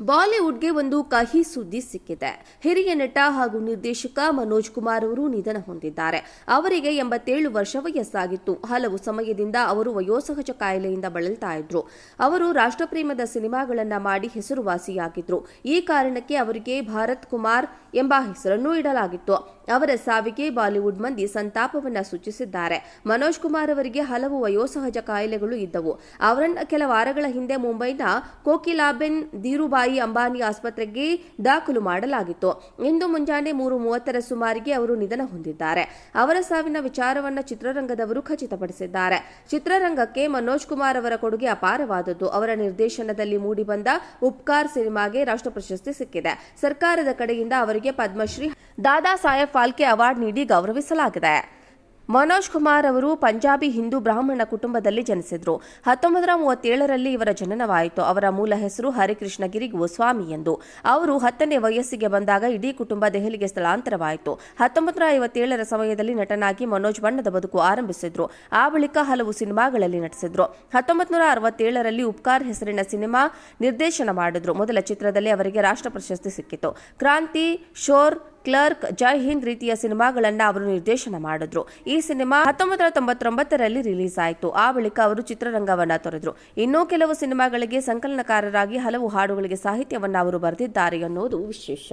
ಬಾಲಿವುಡ್ಗೆ ಒಂದು ಕಹಿ ಸುದ್ದಿ ಸಿಕ್ಕಿದೆ. ಹಿರಿಯ ನಟ ಹಾಗೂ ನಿರ್ದೇಶಕ ಮನೋಜ್ ಕುಮಾರ್ ಅವರು ನಿಧನ ಹೊಂದಿದ್ದಾರೆ. ಅವರಿಗೆ ಎಂಬತ್ತೇಳು ವರ್ಷ ವಯಸ್ಸಾಗಿತ್ತು. ಹಲವು ಸಮಯದಿಂದ ಅವರು ವಯೋಸಹಜ ಕಾಯಿಲೆಯಿಂದ ಬಳಲ್ತಾ ಇದ್ರು. ಅವರು ರಾಷ್ಟ್ರಪ್ರೇಮದ ಸಿನಿಮಾಗಳನ್ನ ಮಾಡಿ ಹೆಸರುವಾಸಿಯಾಗಿದ್ರು. ಈ ಕಾರಣಕ್ಕೆ ಅವರಿಗೆ ಭಾರತ್ ಕುಮಾರ್ ಎಂಬ ಹೆಸರನ್ನು ಇಡಲಾಗಿತ್ತು. ಅವರ ಸಾವಿಗೆ ಬಾಲಿವುಡ್ ಮಂದಿ ಸಂತಾಪವನ್ನ ಸೂಚಿಸಿದ್ದಾರೆ. ಮನೋಜ್ ಕುಮಾರ್ ಅವರಿಗೆ ಹಲವು ವಯೋಸಹಜ ಕಾಯಿಲೆಗಳು ಇದ್ದವು. ಅವರನ್ನು ಕೆಲ ವಾರಗಳ ಹಿಂದೆ ಮುಂಬೈನ ಕೋಕಿಲಾಬೆನ್ ಧೀರುಬಾಯಿ ಅಂಬಾನಿ ಆಸ್ಪತ್ರೆಗೆ ದಾಖಲು ಮಾಡಲಾಗಿತ್ತು. ಇಂದು ಮುಂಜಾನೆ ಮೂರು ಮೂವತ್ತರ ಸುಮಾರಿಗೆ ಅವರು ನಿಧನ ಹೊಂದಿದ್ದಾರೆ. ಅವರ ಸಾವಿನ ವಿಚಾರವನ್ನು ಚಿತ್ರರಂಗದವರು ಖಚಿತಪಡಿಸಿದ್ದಾರೆ. ಚಿತ್ರರಂಗಕ್ಕೆ ಮನೋಜ್ ಕುಮಾರ್ ಅವರ ಕೊಡುಗೆ ಅಪಾರವಾದದ್ದು. ಅವರ ನಿರ್ದೇಶನದಲ್ಲಿ ಮೂಡಿಬಂದ ಉಪ್ಕಾರ್ ಸಿನಿಮಾಗೆ ರಾಷ್ಟ್ರ ಪ್ರಶಸ್ತಿ ಸಿಕ್ಕಿದೆ. ಸರ್ಕಾರದ ಕಡೆಯಿಂದ ಅವರಿಗೆ ಪದ್ಮಶ್ರೀ ದಾದಾ ಸಾಹೇಬ್ ಫಾಲ್ಕೆ ಅವಾರ್ಡ್ ನೀಡಿ ಗೌರವಿಸಲಾಗಿದೆ. ಮನೋಜ್ ಕುಮಾರ್ ಅವರು ಪಂಜಾಬಿ ಹಿಂದೂ ಬ್ರಾಹ್ಮಣ ಕುಟುಂಬದಲ್ಲಿ ಜನಿಸಿದ್ರು. ಹತ್ತೊಂಬತ್ತರ ಮೂವತ್ತೇಳರಲ್ಲಿ ಇವರ ಜನನವಾಯಿತು. ಅವರ ಮೂಲ ಹೆಸರು ಹರಿಕೃಷ್ಣಗಿರಿ ಗೋಸ್ವಾಮಿ ಎಂದು. ಅವರು ಹತ್ತನೇ ವಯಸ್ಸಿಗೆ ಬಂದಾಗ ಇಡೀ ಕುಟುಂಬ ದೆಹಲಿಗೆ ಸ್ಥಳಾಂತರವಾಯಿತು. ಹತ್ತೊಂಬತ್ತರ ಐವತ್ತೇಳರ ಸಮಯದಲ್ಲಿ ನಟನಾಗಿ ಮನೋಜ್ ಬಣ್ಣದ ಬದುಕು ಆರಂಭಿಸಿದ್ರು. ಆ ಬಳಿಕ ಹಲವು ಸಿನಿಮಾಗಳಲ್ಲಿ ನಟಿಸಿದ್ರು. ಹತ್ತೊಂಬತ್ತು ನೂರ ಅರವತ್ತೇಳರಲ್ಲಿ ಉಪ್ಕಾರ್ ಹೆಸರಿನ ಸಿನಿಮಾ ನಿರ್ದೇಶನ ಮಾಡಿದ್ರು. ಮೊದಲ ಚಿತ್ರದಲ್ಲಿ ಅವರಿಗೆ ರಾಷ್ಟ್ರ ಪ್ರಶಸ್ತಿ ಸಿಕ್ಕಿತು. ಕ್ರಾಂತಿ, ಶೋರ್ ಕ್ಲರ್ಕ್ ಜೈ ಹಿಂದ್ ರೀತಿಯ ಸಿನಿಮಾಗಳನ್ನ ಅವರು ನಿರ್ದೇಶನ ಮಾಡಿದ್ರು. ಈ ಸಿನಿಮಾ ಹತ್ತೊಂಬತ್ತು ತೊಂಬತ್ತೊಂಬತ್ತರಲ್ಲಿ ರಿಲೀಸ್ ಆಯಿತು. ಆ ಬಳಿಕ ಅವರು ಚಿತ್ರರಂಗವನ್ನ ತೊರೆದ್ರು. ಇನ್ನೂ ಕೆಲವು ಸಿನಿಮಾಗಳಿಗೆ ಸಂಕಲನಕಾರರಾಗಿ ಹಲವು ಹಾಡುಗಳಿಗೆ ಸಾಹಿತ್ಯವನ್ನ ಅವರು ಬರೆದಿದ್ದಾರೆ ಅನ್ನೋದು ವಿಶೇಷ.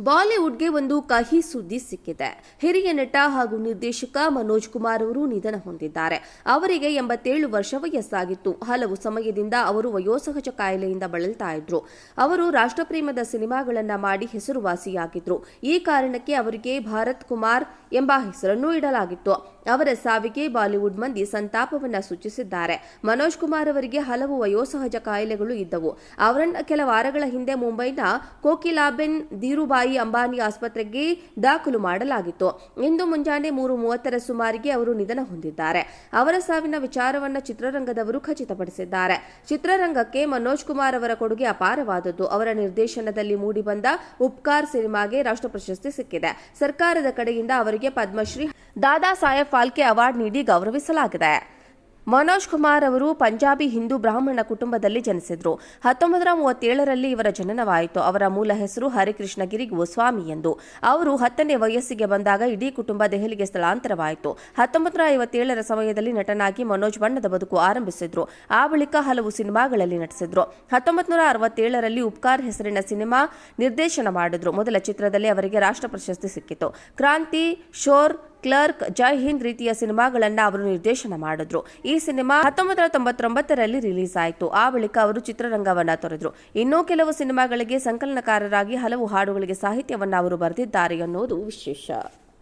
ಬಾಲಿವುಡ್ಗೆ ಒಂದು ಕಹಿ ಸುದ್ದಿ ಸಿಕ್ಕಿದೆ. ಹಿರಿಯ ನಟ ಹಾಗೂ ನಿರ್ದೇಶಕ ಮನೋಜ್ ಕುಮಾರ್ ಅವರು ನಿಧನ ಹೊಂದಿದ್ದಾರೆ. ಅವರಿಗೆ ಎಂಬತ್ತೇಳು ವರ್ಷ ವಯಸ್ಸಾಗಿತ್ತು. ಹಲವು ಸಮಯದಿಂದ ಅವರು ವಯೋಸಹಜ ಕಾಯಿಲೆಯಿಂದ ಬಳಲ್ತಾ ಇದ್ರು. ಅವರು ರಾಷ್ಟ್ರಪ್ರೇಮದ ಸಿನಿಮಾಗಳನ್ನ ಮಾಡಿ ಹೆಸರುವಾಸಿಯಾಗಿದ್ರು. ಈ ಕಾರಣಕ್ಕೆ ಅವರಿಗೆ ಭಾರತ್ ಕುಮಾರ್ ಎಂಬ ಹೆಸರನ್ನು ಇಡಲಾಗಿತ್ತು. ಅವರ ಸಾವಿಗೆ ಬಾಲಿವುಡ್ ಮಂದಿ ಸಂತಾಪವನ್ನ ಸೂಚಿಸಿದ್ದಾರೆ. ಮನೋಜ್ ಕುಮಾರ್ ಅವರಿಗೆ ಹಲವು ವಯೋಸಹಜ ಕಾಯಿಲೆಗಳು ಇದ್ದವು. ಅವರನ್ನ ಕೆಲ ವಾರಗಳ ಹಿಂದೆ ಮುಂಬೈನ ಕೋಕಿಲಾಬೆನ್ ಧೀರುಬಾಯಿ ಅಂಬಾನಿ ಆಸ್ಪತ್ರೆಗೆ ದಾಖಲು ಮಾಡಲಾಗಿತ್ತು. ಇಂದು ಮುಂಜಾನೆ ಮೂರು ಮೂವತ್ತರ ಸುಮಾರಿಗೆ ಅವರು ನಿಧನ ಹೊಂದಿದ್ದಾರೆ. ಅವರ ಸಾವಿನ ವಿಚಾರವನ್ನ ಚಿತ್ರರಂಗದವರು ಖಚಿತಪಡಿಸಿದ್ದಾರೆ. ಚಿತ್ರರಂಗಕ್ಕೆ ಮನೋಜ್ ಕುಮಾರ್ ಅವರ ಕೊಡುಗೆ ಅಪಾರವಾದದ್ದು. ಅವರ ನಿರ್ದೇಶನದಲ್ಲಿ ಮೂಡಿಬಂದ ಉಪ್ಕಾರ್ ಸಿನಿಮಾಗೆ ರಾಷ್ಟ್ರ ಪ್ರಶಸ್ತಿ ಸಿಕ್ಕಿದೆ. ಸರ್ಕಾರದ ಕಡೆಯಿಂದ ಅವರಿಗೆ ಪದ್ಮಶ್ರೀ ದಾದಾ ಸಾಹೇಬ್ ಫಾಲ್ಕೆ ಅವಾರ್ಡ್ ನೀಡಿ ಗೌರವಿಸಲಾಗಿದೆ. ಮನೋಜ್ ಕುಮಾರ್ ಅವರು ಪಂಜಾಬಿ ಹಿಂದೂ ಬ್ರಾಹ್ಮಣ ಕುಟುಂಬದಲ್ಲಿ ಜನಿಸಿದ್ರು. ಹತ್ತೊಂಬತ್ತರ ಮೂವತ್ತೇಳರಲ್ಲಿ ಇವರ ಜನನವಾಯಿತು. ಅವರ ಮೂಲ ಹೆಸರು ಹರಿಕೃಷ್ಣಗಿರಿ ಗೋಸ್ವಾಮಿ ಎಂದು. ಅವರು ಹತ್ತನೇ ವಯಸ್ಸಿಗೆ ಬಂದಾಗ ಇಡೀ ಕುಟುಂಬ ದೆಹಲಿಗೆ ಸ್ಥಳಾಂತರವಾಯಿತು. ಹತ್ತೊಂಬತ್ತರ ಐವತ್ತೇಳರ ಸಮಯದಲ್ಲಿ ನಟನಾಗಿ ಮನೋಜ್ ಬಣ್ಣದ ಬದುಕು ಆರಂಭಿಸಿದ್ರು. ಆ ಬಳಿಕ ಹಲವು ಸಿನಿಮಾಗಳಲ್ಲಿ ನಟಿಸಿದ್ರು. ಹತ್ತೊಂಬತ್ತು ನೂರ ಅರವತ್ತೇಳರಲ್ಲಿ ಉಪ್ಕಾರ್ ಹೆಸರಿನ ಸಿನಿಮಾ ನಿರ್ದೇಶನ ಮಾಡಿದ್ರು. ಮೊದಲ ಚಿತ್ರದಲ್ಲಿ ಅವರಿಗೆ ರಾಷ್ಟ್ರ ಪ್ರಶಸ್ತಿ ಸಿಕ್ಕಿತು. ಕ್ರಾಂತಿ, ಶೋರ್ ಕ್ಲರ್ಕ್ ಜೈ ಹಿಂದ್ ರೀತಿಯ ಸಿನಿಮಾಗಳನ್ನ ಅವರು ನಿರ್ದೇಶನ ಮಾಡಿದ್ರು. ಈ ಸಿನಿಮಾ ಹತ್ತೊಂಬತ್ತರ ತೊಂಬತ್ತೊಂಬತ್ತರಲ್ಲಿ ರಿಲೀಸ್ ಆಯಿತು. ಆ ಬಳಿಕ ಅವರು ಚಿತ್ರರಂಗವನ್ನ ತೊರೆದ್ರು. ಇನ್ನೂ ಕೆಲವು ಸಿನಿಮಾಗಳಿಗೆ ಸಂಕಲನಕಾರರಾಗಿ ಹಲವು ಹಾಡುಗಳಿಗೆ ಸಾಹಿತ್ಯವನ್ನ ಅವರು ಬರೆದಿದ್ದಾರೆ ಅನ್ನೋದು ವಿಶೇಷ.